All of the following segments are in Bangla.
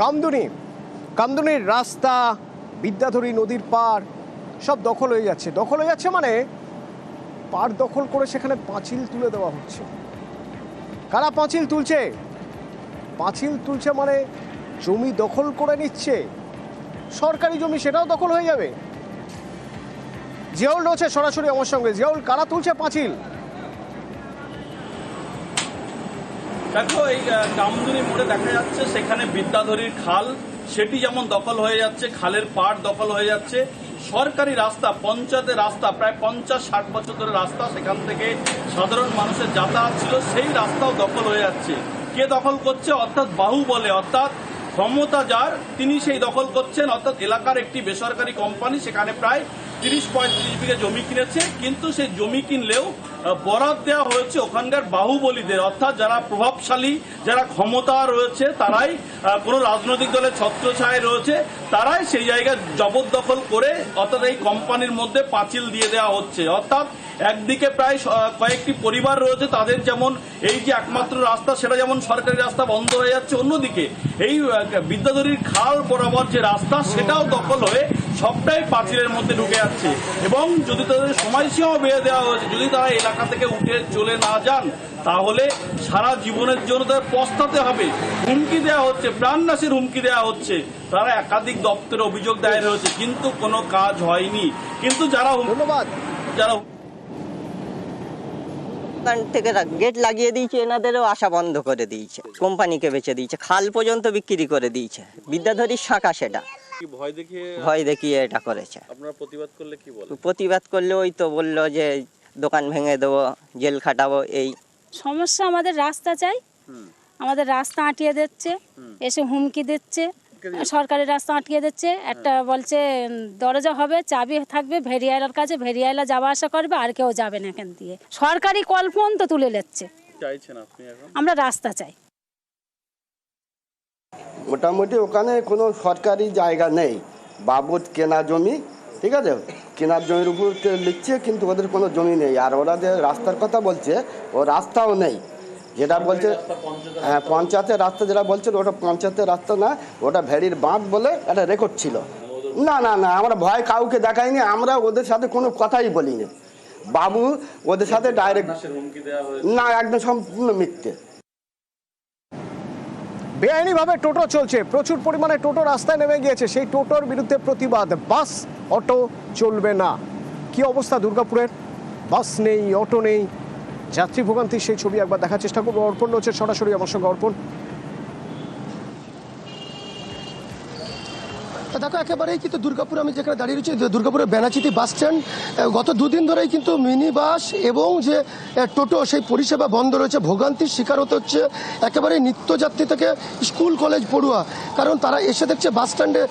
কামদুনি, কামদুনির রাস্তা, বিদ্যাধরী নদীর পার সব দখল হয়ে যাচ্ছে। দখল হয়ে যাচ্ছে মানে পার দখল করে সেখানে পাঁচিল তুলে দেওয়া হচ্ছে। কারা পাঁচিল তুলছে? পাঁচিল তুলছে মানে জমি দখল করে নিচ্ছে। সরকারি জমি, সেটাও দখল হয়ে যাবে। জিয়াউল রয়েছে সরাসরি আমার সঙ্গে। জিয়াউল, কারা তুলছে পাঁচিল? দেখো, এই কামদুনি মোড়ে দেখা যাচ্ছে, সেখানে বিদ্যাধরীর খাল, সেটি যেমন দখল হয়ে যাচ্ছে, খালের পাড় দখল হয়ে যাচ্ছে, সরকারি রাস্তা, পঞ্চায়েতের রাস্তা, প্রায় পঞ্চাশ ষাট বছর ধরে রাস্তা সেখান থেকে সাধারণ মানুষের যাতায়াত ছিল, সেই রাস্তাও দখল হয়ে যাচ্ছে। কে দখল করছে? অর্থাৎ বাহু বলে, অর্থাৎ ক্ষমতা যার, তিনি সেই দখল করছেন, অর্থাৎ এলাকার একটি বেসরকারি কোম্পানি সেখানে প্রায় তিরিশ পঁয়ত্রিশ বিঘা জমি কিনেছে, কিন্তু সেই জমি কিনলেও বরাদ দেওয়া হয়েছে ওখানকার বাহুবলীদের। অর্থাৎ যারা প্রভাবশালী, যারা ক্ষমতা রয়েছে, তারাই কোনো রাজনৈতিক দলের ছত্রছায় রয়েছে, তারাই সেই জায়গায় জবরদখল করে, অর্থাৎ এই কোম্পানির মধ্যে পাঁচিল দিয়ে দেওয়া হচ্ছে। অর্থাৎ একদিকে প্রায় কয়েকটি পরিবার রয়েছে তাদের যেমন এই যে একমাত্র রাস্তা সেটা যেমন সরকারি রাস্তা বন্ধ হয়ে যাচ্ছে অন্যদিকে এই বিদ্যাধরীর খাল বরাবর যে রাস্তা সেটাও দখল হয়ে সবটাই পাঁচিলের মধ্যে ঢুকে যাচ্ছে। এবং যদি তাদের সময়সীমাও বেঁধে দেওয়া হয়েছে যদি তারা এলাকা থেকে উঠে চলে না যান তাহলে সারা জীবনের জন্য তাদের পস্তাতে হবে। হুমকি দেওয়া হচ্ছে প্রাণনাশের হুমকি দেওয়া হচ্ছে। তারা একাধিক দপ্তরে অভিযোগ দায়ের হয়েছে কিন্তু কোনো কাজ হয়নি। কিন্তু যারা ধন্যবাদ। যারা দোকান থেকে গেট লাগিয়ে দিয়েছে এনাদেরও আশা বন্ধ করে দিয়েছে। কোম্পানিকে বেচে দিয়েছে খাল পর্যন্ত বিক্রি করে দিয়েছে। বিদ্যাধরীর শাখা সেটা। ভয় দেখিয়ে ভয় দেখিয়ে এটা করেছে। প্রতিবাদ করলে কি প্রতিবাদ করলে ওই তো বলল যে দোকান ভেঙে দেবো জেল খাটাবো এই। সমস্যা আমাদের রাস্তা চাই। আমাদের রাস্তা আটকে দিচ্ছে এসে হুমকি দিচ্ছে। সরকারি রাস্তা আটকে দিচ্ছে একটা বলছে দরজা হবে চাবি থাকবে ভেরিয়ালার কাছে ভেরিয়ালা যাওয়া আসা করবে আর কেউ যাবে না এখান দিয়ে। সরকারি কল ফোন তো তুলে নিচ্ছে। চাইছেন আপনি এখন? আমরা রাস্তা চাই। মোটামুটি ওখানে কোনো সরকারি জায়গা নেই। বাবুর কেনা জমি ঠিক আছে? কেনার জমির উপর তে লিখছে কিন্তু ওদের কোনো জমি নেই। আর ওরা যে রাস্তার কথা বলছে ও রাস্তাও নেই। যেটা বলছে হ্যাঁ পঞ্চায়েতের রাস্তা যেটা বলছে ওটা পঞ্চায়েতের রাস্তা না ওটা ভেড়ির বাঁধ বলে একটা রেকর্ড ছিল। না না না আমরা ভয় কাউকে দেখাইনি আমরা ওদের সাথে কোনো কথাই বলিনি। বাবু ওদের সাথে ডাইরেক্ট না একদম সম্পূর্ণ মিথ্যে। বেআইনিভাবে টোটো চলছে প্রচুর পরিমাণে টোটো রাস্তায় নেমে গিয়েছে সেই টোটোর বিরুদ্ধে প্রতিবাদ। বাস অটো চলবে না। কি অবস্থা দুর্গাপুরের? বাস নেই অটো নেই যাত্রী ভোগান্তির সেই ছবি একবার দেখার চেষ্টা করব। অর্পণ রয়েছে সরাসরি আমার সঙ্গে। অর্পণ। দেখো, একেবারেই কিন্তু দুর্গাপুর আমি যেখানে দাঁড়িয়ে রয়েছি দুর্গাপুরের বেনাচিতি বাস স্ট্যান্ড গত দুদিন ধরেই কিন্তু মিনি বাস এবং যে টোটো, সেই পরিষেবা বন্ধ রয়েছে। ভোগান্তির শিকার হতে হচ্ছে একেবারেই নিত্যযাত্রী থেকে স্কুল, কলেজ, পড়ুয়া। কারণ তারা এসে দেখছে, বাস স্ট্যান্ডে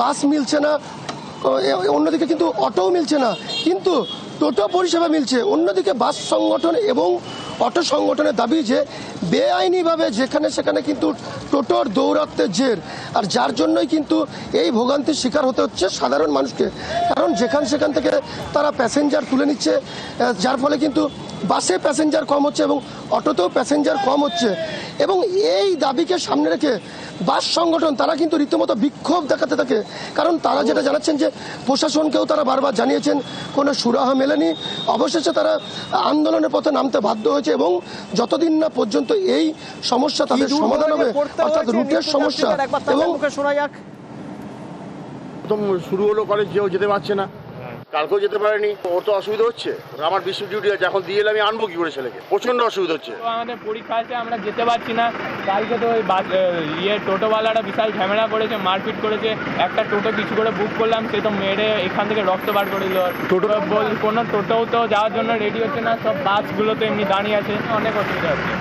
বাস মিলছে না। অন্যদিকে কিন্তু অটোও মিলছে না। কিন্তু টোটো পরিষেবা মিলছে। অন্যদিকে বাস সংগঠন এবং অটো সংগঠনের দাবি যে, বেআইনিভাবে যেখানে সেখানে কিন্তু টোটোর দৌরাত্মের জের। আর যার জন্যই কিন্তু এই ভোগান্তির শিকার হতে হচ্ছে সাধারণ মানুষকে। কারণ যেখান সেখান থেকে তারা প্যাসেঞ্জার তুলে নিচ্ছে যার ফলে কিন্তু বাসে প্যাসেঞ্জার কম হচ্ছে এবং অটোতেও প্যাসেঞ্জার কম হচ্ছে। এবং এই দাবিকে সামনে রেখে বাস সংগঠন তারা কিন্তু রীতিমতো বিক্ষোভ দেখাতে থাকে। কারণ তারা যেটা জানাচ্ছেন যে প্রশাসনকেও তারা বারবার জানিয়েছেন কোনো সুরাহা মেলেনি। অবশেষে তারা আন্দোলনের পথে নামতে বাধ্য হয়েছে এবং যতদিন না পর্যন্ত এই সমস্যা তাদের সমাধান হবে অর্থাৎ রুটের সমস্যা এবং শুরু হলো কলেজ কেউ যেতে পারছে না। কালকেও যেতে পারেনি। ওর তো অসুবিধা হচ্ছে। আমার বিশ্ব ডিউটি আছে। এখন দিয়ে আমি আনব কি করে ছেলেকে? প্রচণ্ড অসুবিধা হচ্ছে। আমাদের পরীক্ষা আছে আমরা যেতে পারছি না। কালকে তো ওই ইয়ে টোটোওয়ালারা বিশাল ঝামেলা করেছে মারপিট করেছে। একটা টোটো কিছু করে বুক করলাম সে তো মেরে এখান থেকে রক্ত বার করে দিল। টোটো বল কোনো টোটোও তো যাওয়ার জন্য রেডি হচ্ছে না সব বাসগুলো তো এমনি দাঁড়িয়ে আছে। অনেক অসুবিধা হচ্ছে।